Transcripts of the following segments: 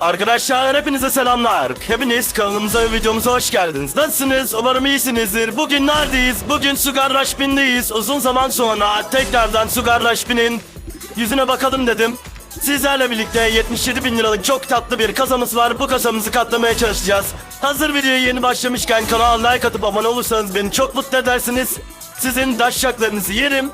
Arkadaşlar hepinize selamlar. Hepiniz kanalımıza ve videomuza hoş geldiniz. Nasılsınız? Umarım iyisinizdir. Bugün neredeyiz? Bugün Sugar Rushbin'deyiz. Uzun zaman sonra tekrardan Sugar Rushbin'in yüzüne bakalım dedim. Sizlerle birlikte 77 bin liralık çok tatlı bir kasamız var. Bu kasamızı katlamaya çalışacağız. Hazır videoya yeni başlamışken kanala like atıp abone olursanız beni çok mutlu edersiniz. Sizin daşşaklarınızı yerim.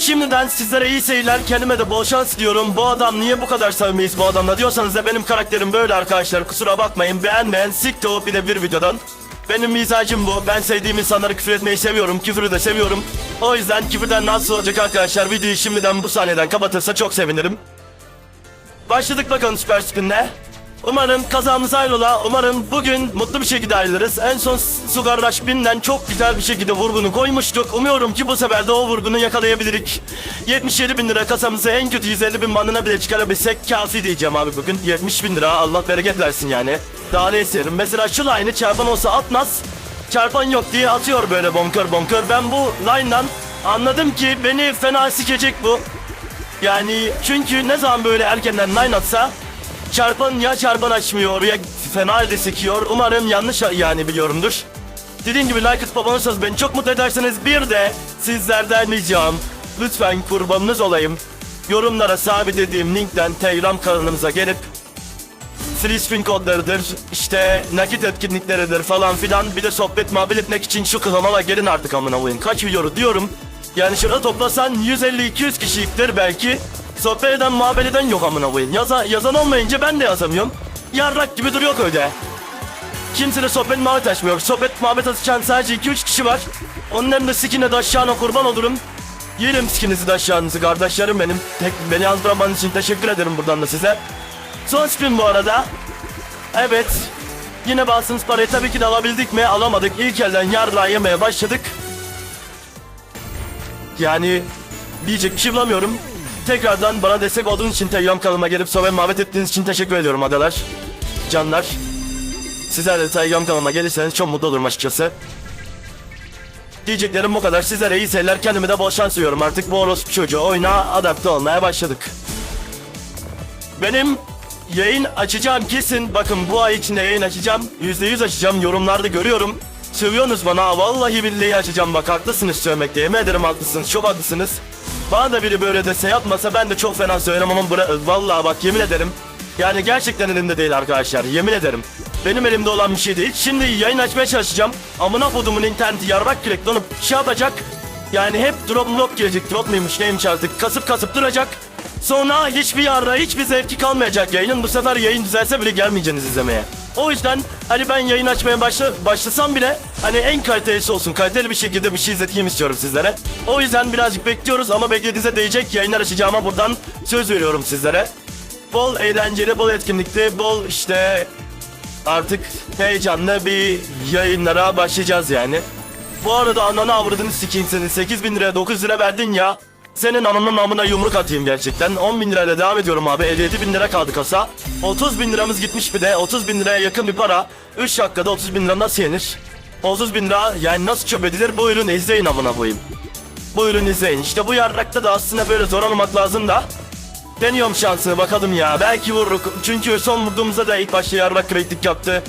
Şimdiden sizlere iyi seyirler kendime de bol şans diliyorum. Bu adam niye bu kadar sevmeyiz bu adamla diyorsanız da benim karakterim böyle arkadaşlar. Kusura bakmayın beğenmeyen sikti o bir de bir videodan. Benim mizacım bu. Ben sevdiğim insanlara küfür etmeyi seviyorum. Küfürü de seviyorum. O yüzden küfürden nasıl olacak arkadaşlar videoyu şimdiden bu sahneden kapatırsa çok sevinirim. Başladık bakalım Süper Spin'le. Umarım kazamız hayrola. Umarım bugün mutlu bir şekilde ayrılırız. En son Sugar Rush Bin'den çok güzel bir şekilde vurgunu koymuştuk. Umuyorum ki bu sefer de o vurgunu yakalayabilirik. 77 bin lira kasamızı en kötü 150 bin bandına bile çıkarabilsek kafi diyeceğim abi bugün. 70 bin lira Allah bereket versin yani. Daha ne isterim. Mesela şu line'ı çarpan olsa atmaz. Çarpan yok diye atıyor böyle bonkör bonkör. Ben bu line'dan anladım ki beni fena sikecek bu. Yani çünkü ne zaman böyle erkenden line atsa çarpan ya çarpan açmıyor ya fena halde sekiyor. Umarım yanlış yani biliyorumdur. Dediğim gibi like atıp abone beni çok mutlu ederseniz bir de sizlerden ricam lütfen kurbanınız olayım. Yorumlara sabitlediğim linkten Telegram kanalımıza gelip free kodlarıdır, işte nakit etkinlikleridir falan filan bir de sohbet muhabbet etmek için şu kanala gelin artık amına koyayım. Kaç videoru diyorum. Yani şurada toplasan 150-200 kişiliktir belki. Sohbet eden muhabbet eden yok amına koyayım. Yaza, yazan olmayınca ben de yazamıyorum. Yarrak gibi duruyor köyde. Kimse de sohbet muhabbet açmıyor. Sohbet muhabbet açan sadece 2-3 kişi var. Onların da sikine de aşağına kurban olurum. Yerim sikinizi de aşağınızı kardeşlerim benim. Tek, beni yalnız bırakmanız için teşekkür ederim buradan da size. Son spin bu arada. Evet. Yine bastığımız parayı tabii ki de alabildik mi? Alamadık. İlk elden yarla yemeye başladık. Yani diyecek bir şey bulamıyorum. Tekrardan bana destek olduğunuz için Telegram kanalıma gelip sohbet muhabbet ettiğiniz için teşekkür ediyorum adalar. Canlar. Sizler de Telegram kanalıma gelirseniz çok mutlu olurum açıkçası. Diyeceklerim bu kadar. Sizlere iyi seyirler. Kendime de bol şans diliyorum. Artık bu orospu çocuğu oyuna adapte olmaya başladık. Benim yayın açacağım kesin. Bakın bu ay içinde yayın açacağım. %100 açacağım. Yorumlarda görüyorum. Seviyorsunuz bana. Vallahi billahi açacağım. Bak haklısınız söylemekte. Yemin ederim haklısınız. Çok haklısınız. Bana da biri böyle dese yapmasa ben de çok fena söylerim ama vallahi bak yemin ederim. Yani gerçekten elimde değil arkadaşlar. Yemin ederim. Benim elimde olan bir şey değil. Şimdi yayın açmaya çalışacağım. Amına kodumun interneti yarrak direkt donup şey yapacak. Yani hep drop drop gelecek. Drop muymuş neymiş artık. Kasıp kasıp duracak. Sonra hiçbir yarra hiçbir zevki kalmayacak yayının. Bu sefer yayın düzelse bile gelmeyeceksiniz izlemeye. O yüzden hani ben yayın açmaya başla, başlasam bile hani en kalitelisi olsun. Kaliteli bir şekilde bir şey izleteyim istiyorum sizlere. O yüzden birazcık bekliyoruz ama beklediğinize değecek yayınlar açacağıma buradan söz veriyorum sizlere. Bol eğlenceli, bol etkinlikli, bol işte artık heyecanlı bir yayınlara başlayacağız yani. Bu arada ananı avradını sikeyim seni. 8 bin liraya 9 lira verdin ya. Senin ananın amına yumruk atayım gerçekten. 10 bin lirayla devam ediyorum abi. 57 bin lira kaldı kasa. 30 bin liramız gitmiş bir de. 30 bin liraya yakın bir para. 3 dakikada 30 bin lira nasıl yenir? 30 bin lira yani nasıl çöp edilir? Buyurun izleyin amına koyayım. Buyurun izleyin. İşte bu yarrakta da aslında böyle zor olmak lazım da. Deniyorum şansını bakalım ya. Belki vururuk. Çünkü son vurduğumuzda da ilk başta yarrak kreklik yaptı.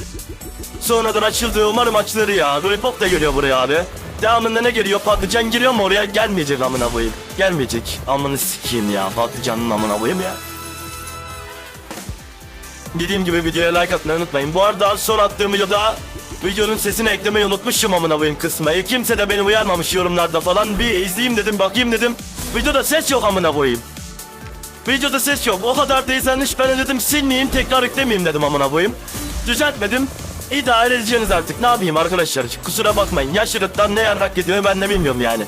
Sonradan açıldı. Umarım açılır ya. Böyle pop da geliyor buraya abi. Devamında ne geliyor? Patlıcan geliyor mu oraya? Gelmeyecek amına koyayım. Gelmeyecek. Amını sikeyim ya. Patlıcanın amına koyayım ya. Dediğim gibi videoya like atmayı unutmayın. Bu arada son attığım videoda videonun sesini eklemeyi unutmuşum amına koyayım kısmayı. Kimse de beni uyarmamış yorumlarda falan. Bir izleyeyim dedim, bakayım dedim. Videoda ses yok amına koyayım. Videoda ses yok. O kadar değilsenmiş ben de dedim silmeyeyim tekrar yüklemeyeyim dedim amına koyayım. Düzeltmedim. İdare edeceğiniz artık. Ne yapayım arkadaşlar? Kusura bakmayın. Yaş ne yarrak gidiyor ben de bilmiyorum yani.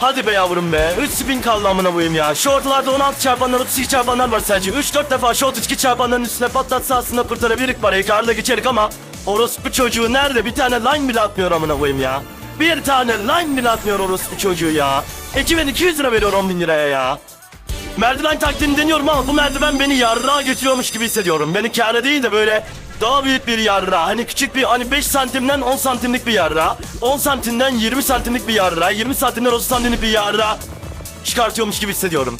Hadi be yavrum be. 3 spin kaldı amına koyayım ya. Şu ortalarda 16 çarpanlar 32 çarpanlar var sadece. 3-4 defa şu 32 çarpanların üstüne patlatsa aslında kurtarabilirik parayı. Karla geçerik ama orospu çocuğu nerede? Bir tane line bile atmıyor amına koyayım ya. Bir tane line bile atmıyor orospu çocuğu ya. 2200 lira veriyor 10 bin liraya ya. Merdiven taktiğini deniyorum ama bu merdiven beni yarrağa götürüyormuş gibi hissediyorum. Beni kâre değil de böyle daha büyük bir yarra. Hani küçük bir hani 5 santimden 10 santimlik bir yarra. 10 santimden 20 santimlik bir yarra. 20 santimden 30 santimlik bir yarra. çıkartıyormuş gibi hissediyorum.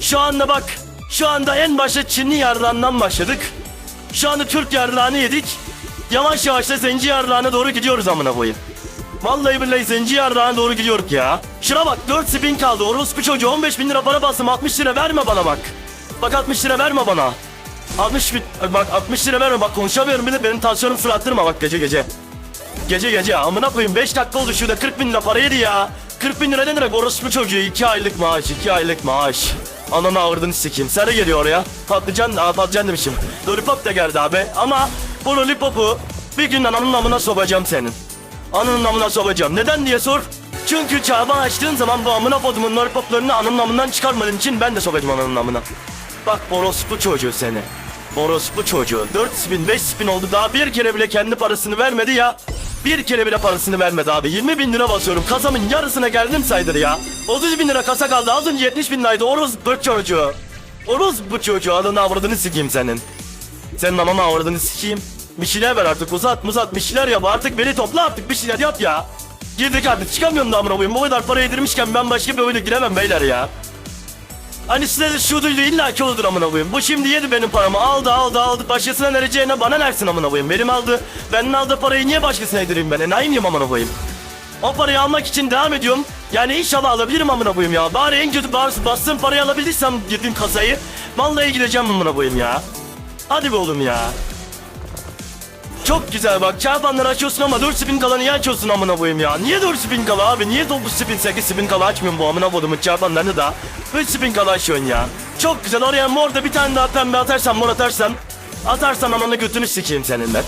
Şu anda bak, şu anda en başta Çinli yarrağından başladık. Şu anda Türk yarrağını yedik. Yavaş yavaş da zenci yarrağına doğru gidiyoruz amına koyayım. Vallahi billahi zenci yarrağına doğru gidiyoruz ya. Şuna bak 4 spin kaldı. Orospu çocuğu 15 bin lira para bastım 60 lira verme bana bak. Bak 60 lira verme bana. 60 bin, bak 60 lira verme bak konuşamıyorum bir de benim tansiyonum fırlattırma bak gece gece. Gece gece amına koyayım 5 dakika oldu şurada 40 bin lira para yedi ya. 40 bin lira ne demek orospu çocuğu 2 aylık maaş 2 aylık maaş. Ananı avradını sikeyim. Sarı geliyor oraya. Patlıcan, aa, patlıcan demişim. Lollipop da geldi abi. Ama bu lollipopu bir gün ananın namına sokacağım senin. Ananın namına sokacağım. Neden diye sor. Çünkü çağba açtığın zaman bu amına kodumun lollipoplarını ananın namından çıkarmadığın için ben de sokacağım ananın namına. Bak orospu çocuğu seni. Orospu çocuğu. 4 spin 5 spin oldu daha bir kere bile kendi parasını vermedi ya. Bir kere bile parasını vermedi abi. 20 bin lira basıyorum. Kasamın yarısına geldim saydır ya. 30 bin lira kasa kaldı. Az önce 70 bin liraydı. Orospu çocuğu. Orospu çocuğu. Adını avradını sikeyim senin. Senin ananı avradını sikeyim. Bir şeyler ver artık uzat muzat bir şeyler yap artık beni topla artık bir şeyler yap ya. Girdik artık çıkamıyorum da amına koyayım. Bu kadar para yedirmişken ben başka bir oyuna giremem beyler ya. Hani size de şu duydu illa ki olur amına koyayım. Bu şimdi yedi benim paramı aldı aldı aldı. Başkasına vereceğine bana versin amına koyayım. Benim aldı. Benim aldığı parayı niye başkasına yedireyim ben? Enayi miyim amına koyayım? O parayı almak için devam ediyorum. Yani inşallah alabilirim amına koyayım ya. Bari en kötü bas- bastığım parayı alabildiysem girdiğim kasayı. Vallahi gideceğim amına koyayım ya. Hadi be oğlum ya. Çok güzel bak çarpanları açıyorsun ama 4 spin kala niye açıyorsun amına koyayım ya? Niye 4 spin kala abi? Niye 9 spin 8 spin kala açmıyorsun bu amına kodumun çarpanlarını da? 3 spin kala açıyorsun ya. Çok güzel oraya mor da bir tane daha pembe atarsan mor atarsan. Atarsan ananı götünü sikeyim senin ben.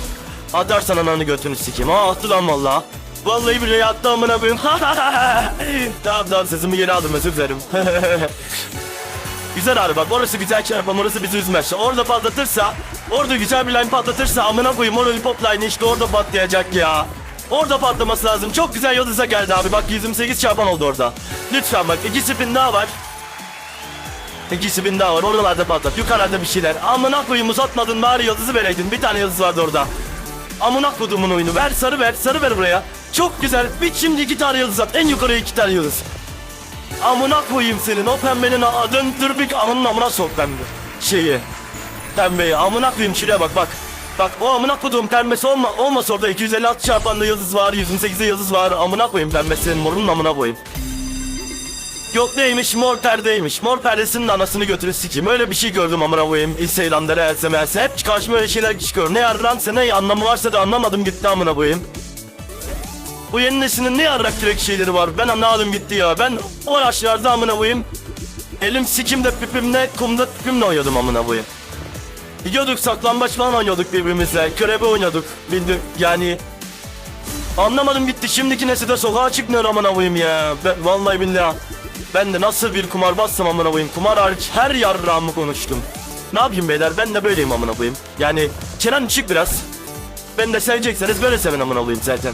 Atarsan ananı götünü sikeyim. Ha attı lan valla. Vallahi billahi attı amına koyayım. tamam tamam sesimi geri aldım özür dilerim. Güzel abi bak orası güzel çarpam orası bizi üzmez. Orada patlatırsa orada güzel bir line patlatırsa amına koyayım o lollipop line işte orada patlayacak ya. Orada patlaması lazım. Çok güzel yıldız'a geldi abi. Bak 128 çarpan oldu orada. Lütfen bak iki spin daha var. İki spin daha var. Oralarda patlat. Yukarıda bir şeyler. Amına koyayım uzatmadın bari yıldızı vereydin. Bir tane yıldız vardı orada. Amına kodumun oyunu. Ver sarı ver. Sarı ver buraya. Çok güzel. Bir şimdi iki tane yıldız at. En yukarıya iki tane yıldız. Amına koyayım senin o pembenin adın türbük amının amına sok pembe. Şeyi. Pembeyi amına koyayım şuraya bak bak. Bak o amına koduğum pembesi olma, olmasa orada 256 çarpanda yıldız var, 128'de yıldız var. Amına koyayım pembesinin morunun amına koyayım. Yok neymiş mor perdeymiş. Mor perdesinin anasını götürü sikeyim. Öyle bir şey gördüm amına koyayım. Instagram'da reelse meelse. Hep karşıma öyle şeyler çıkıyor. Ne yardıransa ne anlamı varsa da anlamadım gitti amına koyayım. Bu yeni neslinin ne yarrak direkt şeyleri var. Ben anlamadım gitti ya. Ben o yaşlarda amına koyayım. Elim sikimde pipimle kumda pipimle oynuyordum amına koyayım. Gidiyorduk saklambaç falan oynuyorduk birbirimizle. Körebe oynuyorduk. Bildim yani. Anlamadım gitti. Şimdiki nesilde sokağa çıkmıyor amına koyayım ya. Ben, vallahi billahi. Ben de nasıl bir kumar bassam amına koyayım. Kumar hariç her yarrağımı konuştum. Ne yapayım beyler ben de böyleyim amına koyayım. Yani Kenan çık biraz. Ben de sevecekseniz böyle sevin amına koyayım zaten.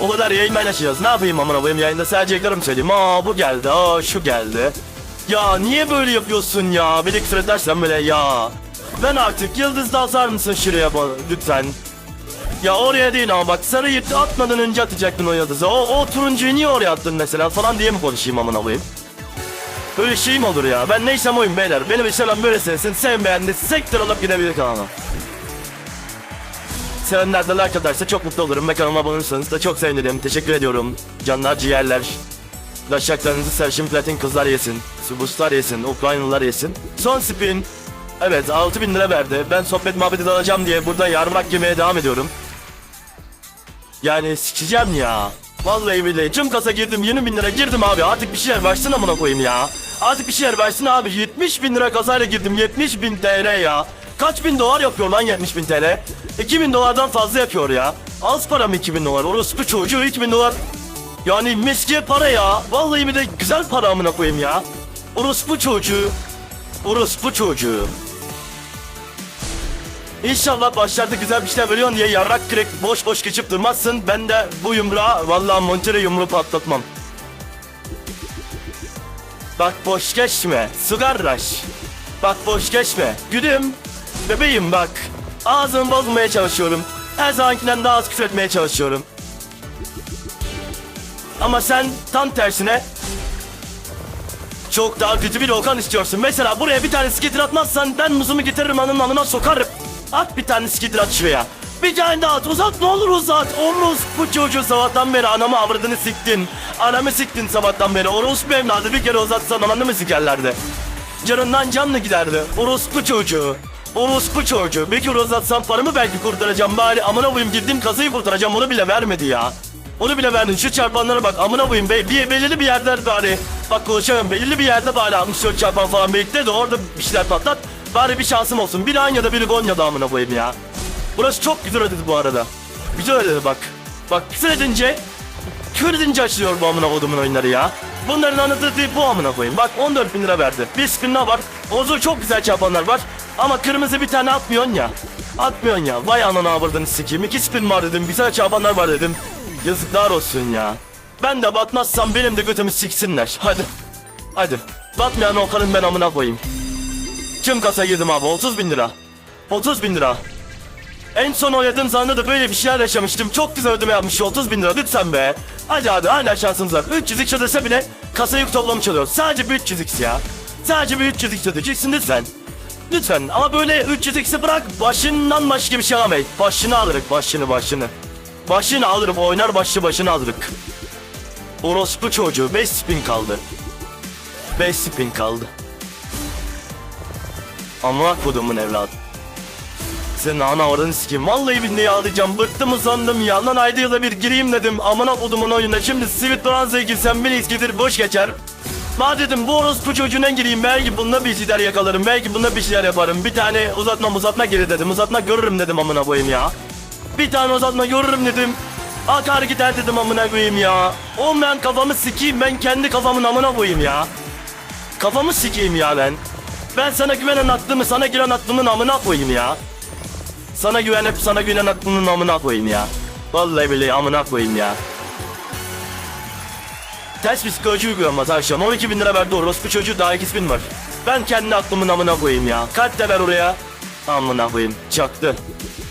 O kadar yayın paylaşacağız. Ne yapayım amına koyayım yayında seveceklerim söyleyeyim. Aa bu geldi, aa şu geldi. Ya niye böyle yapıyorsun ya? Bir de küfür böyle ya. Ben artık yıldız da atar mısın şuraya bana lütfen? Ya oraya değil ama bak sarı yırtı atmadan önce atacaktın o yıldızı. O, o turuncuyu niye oraya attın mesela falan diye mi konuşayım amına koyayım? Böyle şey mi olur ya? Ben neysem oyum beyler. Benim selam böyle sensin. Sevmeyen de sektör alıp gidebilir kanala. Sevenler de like atarsa çok mutlu olurum. Ve kanalıma abone olursanız da çok sevinirim. Teşekkür ediyorum. Canlar ciğerler. Daşaklarınızı sarışın platin kızlar yesin. Subuslar yesin. Ukraynalılar yesin. Son spin. Evet 6000 lira verdi. Ben sohbet muhabbeti de alacağım diye burada yarmak yemeye devam ediyorum. Yani sikeceğim ya. Vallahi billahi tüm kasa girdim 20 bin lira girdim abi artık bir şeyler versin amına koyayım ya. Artık bir şeyler versin abi 70 bin lira kasayla girdim 70 bin TL ya. Kaç bin dolar yapıyor lan 70 bin TL? 2000 dolardan fazla yapıyor ya. Az para mı 2000 dolar? Orospu çocuğu 2000 dolar. Yani miskiye para ya. Vallahi bir de güzel para amına koyayım ya. Orospu çocuğu. Orospu çocuğu. İnşallah başlarda güzel bir şeyler veriyorsun diye yarrak kürek boş boş geçip durmazsın. Ben de bu yumruğa vallahi montere yumruğu patlatmam. Bak boş geçme. Sugarraş. Bak boş geçme. Gülüm. Bebeğim bak. Ağzımı bozmaya çalışıyorum. Her zamankinden daha az küfür etmeye çalışıyorum. Ama sen tam tersine Çok daha kötü bir Okan istiyorsun. Mesela buraya bir tane skitter atmazsan ben muzumu getiririm anın amına sokarım. At bir tane skitter at şuraya. Bir tane daha at uzat ne olur uzat. Omuz bu çocuğu sabahtan beri anamı avradını siktin. Anamı siktin sabahtan beri. Orospu evladı bir kere uzatsan ananı mı sikerlerdi? Canından canlı giderdi. Orospu çocuğu. Orospu çocuğu. Bir uzatsam paramı belki kurtaracağım bari. Amına koyayım girdiğim kasayı kurtaracağım onu bile vermedi ya. Onu bile verdin. Şu çarpanlara bak. Amına koyayım be. Bir, belirli bir yerde bari. Bak konuşamıyorum. Belirli bir yerde bari 64 çarpan falan birlikte de orada bir şeyler patlat. Bari bir şansım olsun. Biri Anya'da biri Gonya'da amına koyayım ya. Burası çok güzel ödedi bu arada. Güzel ödedi bak. Bak küfür edince Kör edince açılıyor bu amına kodumun oyunları ya. Bunların anlatığı değil bu amına koyayım. Bak 14 bin lira verdi. Bir daha var. Ozu çok güzel çarpanlar var. Ama kırmızı bir tane atmıyorsun ya. Atmıyorsun ya. Vay anana avradını sikeyim. İki spin var dedim. Güzel çarpanlar var dedim. Yazıklar olsun ya. Ben de batmazsam benim de götümü siksinler. Hadi. Hadi. Batmayan Okan'ın ben amına koyayım. Tüm kasa girdim abi. 30 bin lira. 30 bin lira. En son oynadığım zanda da böyle bir şeyler yaşamıştım. Çok güzel ödeme yapmış 30 bin lira lütfen be. Hadi hadi hala şansımız var. 300x ödese bile kasayı toplamış oluyor. Sadece bir 300x ya. Sadece bir 300x ödeyeceksin lütfen. Lütfen ama böyle 300x'i bırak başından başka bir şey alamayız. Başını alırık başını başını. Başını alırım oynar başlı başını alırık. Orospu çocuğu 5 spin kaldı. 5 spin kaldı. Amına kodumun evladı. Senin ana oradan sikeyim. Vallahi billahi ağlayacağım. Bıktım usandım ya. Lan ayda yılda bir gireyim dedim. Amına kodumun oyununa. Şimdi Sweet Bronze'a girsem bir iskidir boş geçer. Ma dedim bu orospu çocuğuna gireyim. Belki bununla bir şeyler yakalarım. Belki bununla bir şeyler yaparım. Bir tane uzatma uzatma geri dedim. Uzatma görürüm dedim amına koyayım ya. Bir tane uzatma görürüm dedim. Akar gider dedim amına koyayım ya. Oğlum ben kafamı sikeyim. Ben kendi kafamın amına koyayım ya. Kafamı sikeyim ya ben. Ben sana güvenen aklımı sana giren aklımın amına koyayım ya. Sana güvenip sana güvenen aklının amına koyayım ya. Vallahi billahi amına koyayım ya. Ters psikoloji uygulaması akşam 12 bin lira verdi orospu çocuğu daha 2 bin var. Ben kendi aklımın amına koyayım ya. Kalp de ver oraya. Amına koyayım. Çaktı.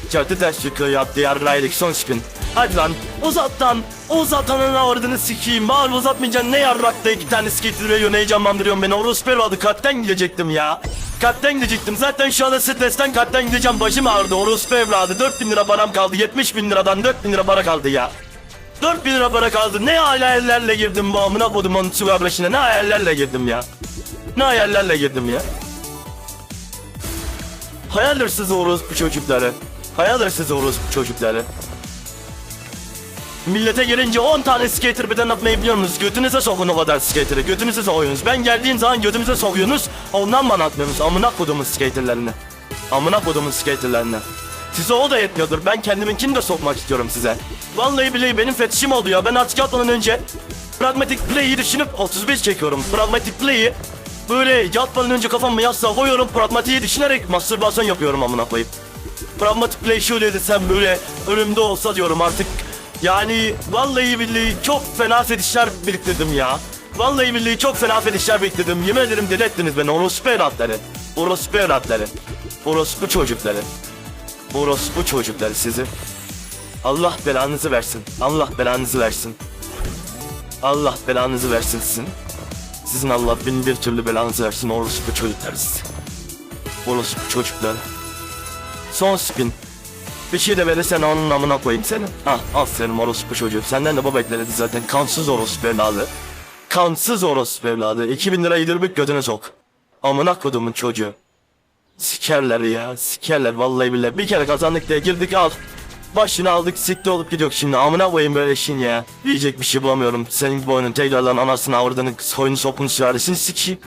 Çaktı ters psikoloji yaptı yarraydık son spin. Hadi lan uzat lan. Uzatanın avradını sikeyim. Bari uzatmayacaksın ne yarrakta iki tane skater veriyor ne heyecanlandırıyorsun beni. Orospu evladı kalpten gidecektim ya. Kalpten gidecektim. Zaten şu anda stresten kalpten gideceğim. Başım ağrıdı. Orospu evladı. 4 bin lira param kaldı. 70 bin liradan 4 bin lira para kaldı ya. 4 bin lira para kaldı. Ne hayallerle girdim bu amına kodumun su kardeşine. Ne hayallerle girdim ya. Ne hayallerle girdim ya. Hayal hırsızı orospu çocukları. Hayal hırsızı orospu çocukları. Millete gelince 10 tane skater birden atmayı biliyor musunuz? Götünüze sokun o kadar skater'ı. Götünüze sokuyorsunuz. Ben geldiğim zaman götümüze sokuyorsunuz. Ondan bana atmıyorsunuz. Amına kodumun skaterlerini. Amına kodumun skaterlerini. Size o da yetmiyordur. Ben kendiminkini de sokmak istiyorum size. Vallahi billahi benim fetişim oldu ya. Ben artık yatmadan önce Pragmatic Play'i düşünüp 35 çekiyorum. Pragmatic Play'i böyle yatmadan önce kafamı yastığa koyuyorum. Pragmatik'i düşünerek mastürbasyon yapıyorum amına koyayım. Pragmatic Play şöyle desem böyle önümde olsa diyorum artık yani vallahi billahi çok fena fetişler biriktirdim ya. Vallahi billahi çok fena fetişler biriktirdim. Yemin ederim deli ettiniz beni. Orospu evlatları. Orospu evlatları. Orospu çocukları. Orospu çocukları sizi. Allah belanızı versin. Allah belanızı versin. Allah belanızı versin sizin. Sizin Allah bin bir türlü belanızı versin. Orospu çocukları sizi. Orospu çocukları. Son spin. Bir şey de verirsen onun namına koyayım seni. Ha aferin orospu çocuğu. Senden de bu bekledi zaten. Kansız orospu evladı. Kansız orospu evladı. 2000 lira yedirmek götüne sok. Amına kodumun çocuğu. Sikerler ya sikerler vallahi billahi. Bir kere kazandık diye girdik al. Başını aldık sikti olup gidiyor şimdi. Amına koyayım böyle işin ya. Diyecek bir şey bulamıyorum. Senin bu oyunun tekrardan anasını avradını soyunu sopunu sülalesini sikeyim.